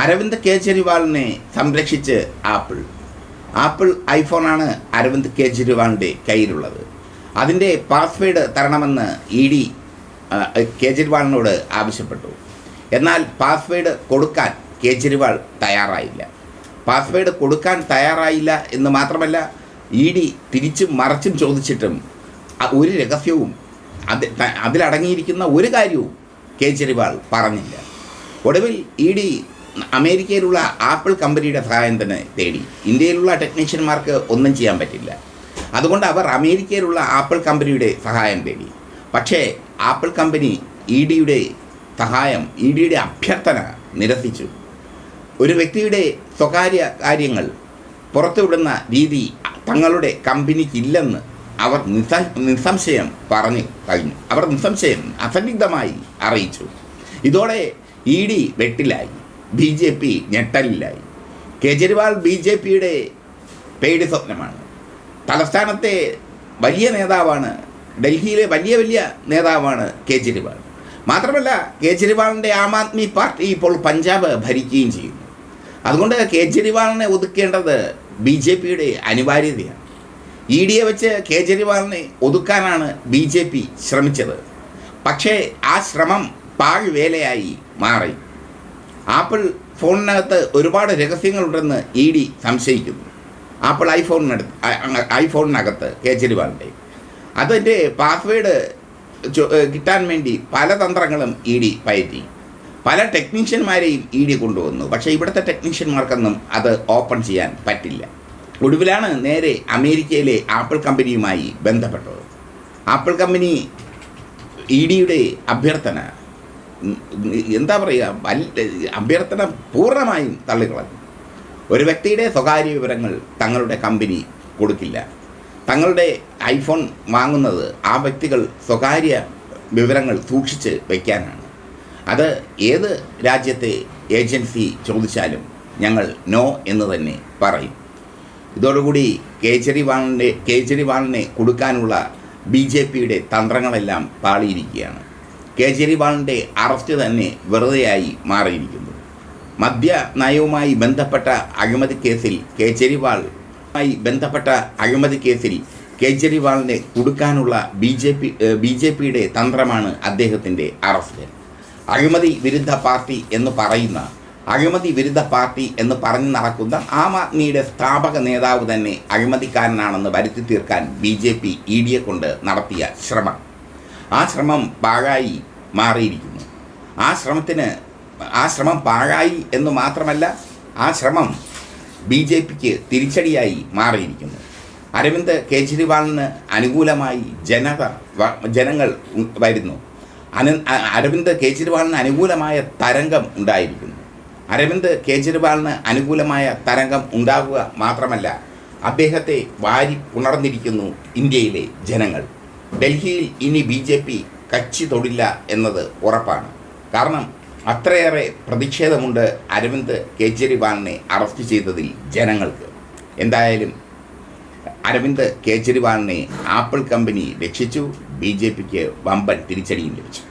അരവിന്ദ് കേജ്രിവാളിനെ സംരക്ഷിച്ച് Apple. Apple ഐഫോണാണ് അരവിന്ദ് കേജ്രിവാളിന്റെ കയ്യിലുള്ളത്. അതിന്റെ പാസ്വേഡ് തരണമെന്ന് ഇ ഡി കേജ്രിവാളിനോട് ആവശ്യപ്പെട്ടു. എന്നാൽ പാസ്വേഡ് കൊടുക്കാൻ കേജ്രിവാൾ തയ്യാറായില്ല. പാസ്വേഡ് കൊടുക്കാൻ തയ്യാറായില്ല എന്ന് മാത്രമല്ല ഇ ഡി തിരിച്ചും മറച്ചും ചോദിച്ചിട്ടും ഒരു രഹസ്യവും അത് ത- അതിലടങ്ങിയിരിക്കുന്ന ഒരു കാര്യവും കേജ്രിവാൾ പറഞ്ഞില്ല. ഒടുവിൽ ഇ ഡി അമേരിക്കയിലുള്ള ആപ്പിൾ കമ്പനിയുടെ സഹായം തന്നെ തേടി. ഇന്ത്യയിലുള്ള ടെക്നീഷ്യന്മാർക്ക് ഒന്നും ചെയ്യാൻ പറ്റില്ല. അതുകൊണ്ട് അവർ അമേരിക്കയിലുള്ള ആപ്പിൾ കമ്പനിയുടെ സഹായം തേടി. പക്ഷേ ആപ്പിൾ കമ്പനി ഇ ഡിയുടെ സഹായം ഇ ഡിയുടെ അഭ്യർത്ഥന നിരസിച്ചു. ഒരു വ്യക്തിയുടെ സ്വകാര്യ കാര്യങ്ങൾ പുറത്തുവിടുന്ന രീതി തങ്ങളുടെ കമ്പനിക്കില്ലെന്ന് അവർ നിസ നിസ്സംശയം പറഞ്ഞു കഴിഞ്ഞു. അവർ നിസ്സംശയം അസന്നിഗ്ധമായി അറിയിച്ചു. ഇതോടെ ഇ ഡി വെട്ടിലായി. ബി ജെ പി ഞെട്ടലിലായി. കേജ്രിവാൾ ബി ജെ പിയുടെ പേടി സ്വപ്നമാണ്. തലസ്ഥാനത്തെ വലിയ നേതാവാണ് ഡൽഹിയിലെ വലിയ വലിയ നേതാവാണ് കേജ്രിവാൾ. മാത്രമല്ല കേജ്രിവാളിന്റെ ആം ആദ്മി പാർട്ടി ഇപ്പോൾ പഞ്ചാബ് ഭരിക്കുകയും ചെയ്യുന്നു. അതുകൊണ്ട് കേജ്രിവാളിനെ ഒതുക്കേണ്ടത് ബി ജെ പിയുടെ അനിവാര്യതയാണ്. ഇ ഡിയെ വെച്ച് കേജ്രിവാളിനെ ഒതുക്കാനാണ് ബി ജെ പി ശ്രമിച്ചത്. പക്ഷേ ആ ശ്രമം പാഴ്വേലയായി മാറി. ആപ്പിൾ ഫോണിനകത്ത് ഒരുപാട് രഹസ്യങ്ങളുണ്ടെന്ന് ഇ ഡി സംശയിക്കുന്നു. ആപ്പിൾ ഐഫോണിനടുത്ത് ഐഫോണിനകത്ത് കേജ്രിവാളിന്റെ അതിന്റെ പാസ്വേഡ് കിട്ടാൻ വേണ്ടി പല തന്ത്രങ്ങളും ഇ ഡി പയറ്റി. പല ടെക്നീഷ്യന്മാരെയും ഇ ഡി കൊണ്ടുവന്നു. പക്ഷേ ഇവിടുത്തെ ടെക്നീഷ്യന്മാർക്കൊന്നും അത് ഓപ്പൺ ചെയ്യാൻ പറ്റില്ല. ഒടുവിലാണ് നേരെ അമേരിക്കയിലെ ആപ്പിൾ കമ്പനിയുമായി ബന്ധപ്പെട്ടത്. ആപ്പിൾ കമ്പനി ഇ ഡിയുടെ അഭ്യർത്ഥന എന്താ പറയുക അഭ്യർത്ഥന പൂർണമായും തള്ളിക്കളഞ്ഞു. ഒരു വ്യക്തിയുടെ സ്വകാര്യ വിവരങ്ങൾ തങ്ങളുടെ കമ്പനി കൊടുക്കില്ല. തങ്ങളുടെ ഐഫോൺ വാങ്ങുന്നത് ആ വ്യക്തികൾ സ്വകാര്യ വിവരങ്ങൾ സൂക്ഷിച്ച് വയ്ക്കാനാണ്. അത് ഏത് രാജ്യത്തെ ഏജൻസി ചോദിച്ചാലും ഞങ്ങൾ നോ എന്ന് തന്നെ പറയും. ഇതോടുകൂടി കേജ്രിവാളിന്റെ കേജ്രിവാളിനെ കൊടുക്കാനുള്ള ബി ജെ പിയുടെ തന്ത്രങ്ങളെല്ലാം പാളിയിരിക്കുകയാണ്. കേജ്രിവാളിന്റെ അറസ്റ്റ് തന്നെ വെറുതെയായി മാറിയിരിക്കുന്നു. മദ്യ നയവുമായി ബന്ധപ്പെട്ട അഴിമതി കേസിൽ കേജ്രിവാളുമായി ബന്ധപ്പെട്ട അഴിമതി കേസിൽ കേജ്രിവാളിനെ കൊടുക്കാനുള്ള B J P B J പിയുടെ തന്ത്രമാണ് അദ്ദേഹത്തിന്റെ അറസ്റ്റ്. അഴിമതി വിരുദ്ധ പാർട്ടി എന്ന് പറയുന്ന അഴിമതി വിരുദ്ധ പാർട്ടി എന്ന് പറഞ്ഞു നടക്കുന്ന ആം ആദ്മിയുടെ സ്ഥാപക നേതാവ് തന്നെ അഴിമതിക്കാരനാണെന്ന് വരുത്തി തീർക്കാൻ ബി ജെ പി ഇ ഡിയെ കൊണ്ട് നടത്തിയ ശ്രമം. ആ ശ്രമം പാഴായി മാറിയിരിക്കുന്നു. ആ ശ്രമത്തിന് ആ ശ്രമം പാഴായി എന്ന് മാത്രമല്ല ആ ശ്രമം ബി ജെ പിക്ക് തിരിച്ചടിയായി മാറിയിരിക്കുന്നു. അരവിന്ദ് കേജ്രിവാളിന് അനുകൂലമായി ജനത ജനങ്ങൾ വരുന്നു. അന അരവിന്ദ് കേജ്രിവാളിന് അനുകൂലമായ തരംഗം ഉണ്ടായിരിക്കുന്നു. അരവിന്ദ് കേജ്രിവാളിന് അനുകൂലമായ തരംഗം ഉണ്ടാകുക മാത്രമല്ല അദ്ദേഹത്തെ വാരി ഉണർന്നിരിക്കുന്നു ഇന്ത്യയിലെ ജനങ്ങൾ. ഡൽഹിയിൽ ഇനി ബി ജെ പി കച്ചി തൊടില്ല എന്നത് ഉറപ്പാണ്. കാരണം അത്രയേറെ പ്രതിഷേധമുണ്ട് അരവിന്ദ് കേജ്രിവാളിനെ അറസ്റ്റ് ചെയ്തതിൽ ജനങ്ങൾക്ക്. എന്തായാലും അരവിന്ദ് കേജ്രിവാളിനെ ആപ്പിൾ കമ്പനി രക്ഷിച്ചു ബി ജെ പിക്ക് വമ്പൻ തിരിച്ചടിയും ലഭിച്ചു.